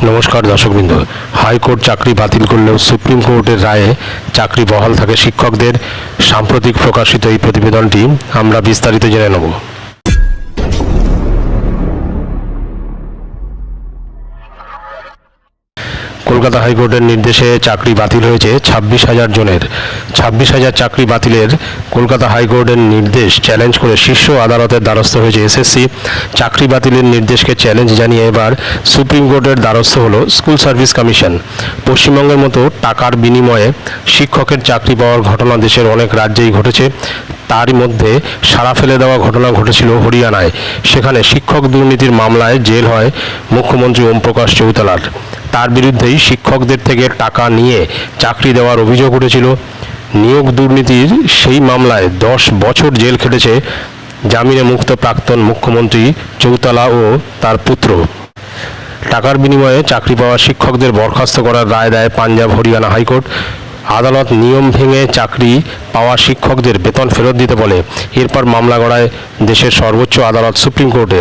নমস্কার দর্শকবৃন্দ। হাইকোর্ট চাকরি বাতিল করলেও সুপ্রিম কোর্টের রায়ে চাকরি বহাল থাকে শিক্ষকদের। সাম্প্রতিক প্রকাশিত এই প্রতিবেদনটি আমরা বিস্তারিত জেনে নেব। কলকাতা হাইকোর্টের নির্দেশে চাকরি বাতিল হয়েছে ছাব্বিশ হাজার জনের। ছাব্বিশ হাজার চাকরি বাতিলের কলকাতা হাইকোর্টের নির্দেশ চ্যালেঞ্জ করে শীর্ষ আদালতের দ্বারস্থ হয়েছে এসএসসি। চাকরি বাতিলের নির্দেশকে চ্যালেঞ্জ জানিয়ে এবার সুপ্রিম কোর্টের দ্বারস্থ হলো স্কুল সার্ভিস কমিশন। পশ্চিমবঙ্গের মতো টাকার বিনিময়ে শিক্ষকের চাকরি পাওয়ার ঘটনা দেশের অনেক রাজ্যেই ঘটেছে। তারই মধ্যে সারা ফেলে দেওয়া ঘটনা ঘটেছিল হরিয়ানায়। সেখানে শিক্ষক দুর্নীতির মামলায় জেল হয় মুখ্যমন্ত্রী ওমপ্রকাশ চৌতালার। তার বিরুদ্ধেই শিক্ষকদের থেকে টাকা নিয়ে চাকরি দেওয়ার অভিযোগ উঠেছিল। নিয়োগ দুর্নীতির সেই মামলায় দশ বছর জেল খেটেছে জামিনে মুক্ত প্রাক্তন মুখ্যমন্ত্রী চৌতালা ও তার পুত্র। টাকার বিনিময়ে চাকরি পাওয়া শিক্ষকদের বরখাস্ত করার রায় দেয় পাঞ্জাব হরিয়ানা হাইকোর্ট। আদালত নিয়ম ভেঙে চাকরি পাওয়া শিক্ষকদের বেতন ফেরত দিতে বলে। এরপর মামলা গড়ায় দেশের সর্বোচ্চ আদালত সুপ্রিম কোর্টে।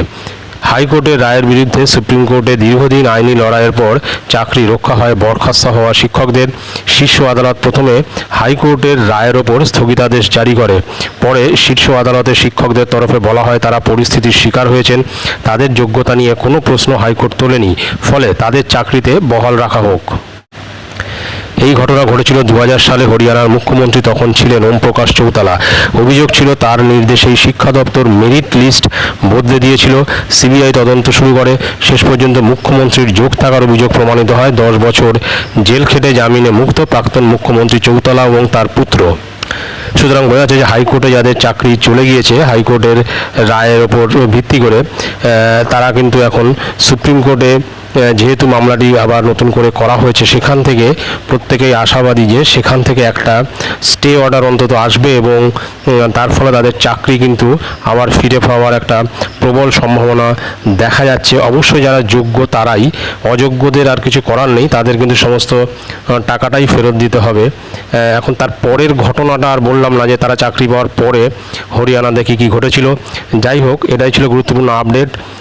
হাইকোর্টের রায়ের বিরুদ্ধে সুপ্রিম কোর্টে দীর্ঘদিন আইনি লড়াইয়ের পর চাকরি রক্ষা হয় বরখাস্ত হওয়া শিক্ষকদের। শীর্ষ আদালত প্রথমে হাইকোর্টের রায়ের ওপর স্থগিতাদেশ জারি করে। পরে শীর্ষ আদালতে শিক্ষকদের তরফে বলা হয়, তারা পরিস্থিতির শিকার হয়েছেন। তাদের যোগ্যতা নিয়ে কোনো প্রশ্ন হাইকোর্ট তোলেনি। ফলে তাদের চাকরিতে বহাল রাখা হোক। এই ঘটনা ঘটেছিল দু হাজার সালে হরিয়ানার মুখ্যমন্ত্রী তখন ছিলেন ওম প্রকাশ চৌতালা। অভিযোগ ছিল তার নির্দেশেই শিক্ষা দপ্তর মেরিট লিস্ট বদলে দিয়েছিল। সিবিআই তদন্ত শুরু করে। শেষ পর্যন্ত মুখ্যমন্ত্রীর যোগ থাকার অভিযোগ প্রমাণিত হয়। দশ বছর জেল খেটে জামিনে মুক্ত প্রাক্তন মুখ্যমন্ত্রী চৌতালা এবং তার পুত্র। সুতরাং বোঝা যাচ্ছে যে হাইকোর্টে যাদের চাকরি চলে গিয়েছে, হাইকোর্টের রায়ের ওপর ভিত্তি করে তারা কিন্তু এখন সুপ্রিম কোর্টে যেহেতু মামলাটি আবার নতুন করে করা হয়েছে সেখান থেকে প্রত্যেকেই আশাবাদী যে সেখান থেকে একটা স্টে অর্ডার অন্তত আসবে এবং তার ফলে তাদের চাকরি কিন্তু আবার ফিরে পাওয়ার একটা প্রবল সম্ভাবনা দেখা যাচ্ছে। অবশ্যই যারা যোগ্য তারাই, অযোগ্যদের আর কিছু করার নেই, তাদের কিন্তু সমস্ত টাকাটাই ফেরত দিতে হবে। এখন তার পরের ঘটনাটা আর বললাম না যে তারা চাকরি পাওয়ার পরে হরিয়ানাতে কী কী ঘটেছিল। যাই হোক, এটাই ছিল গুরুত্বপূর্ণ আপডেট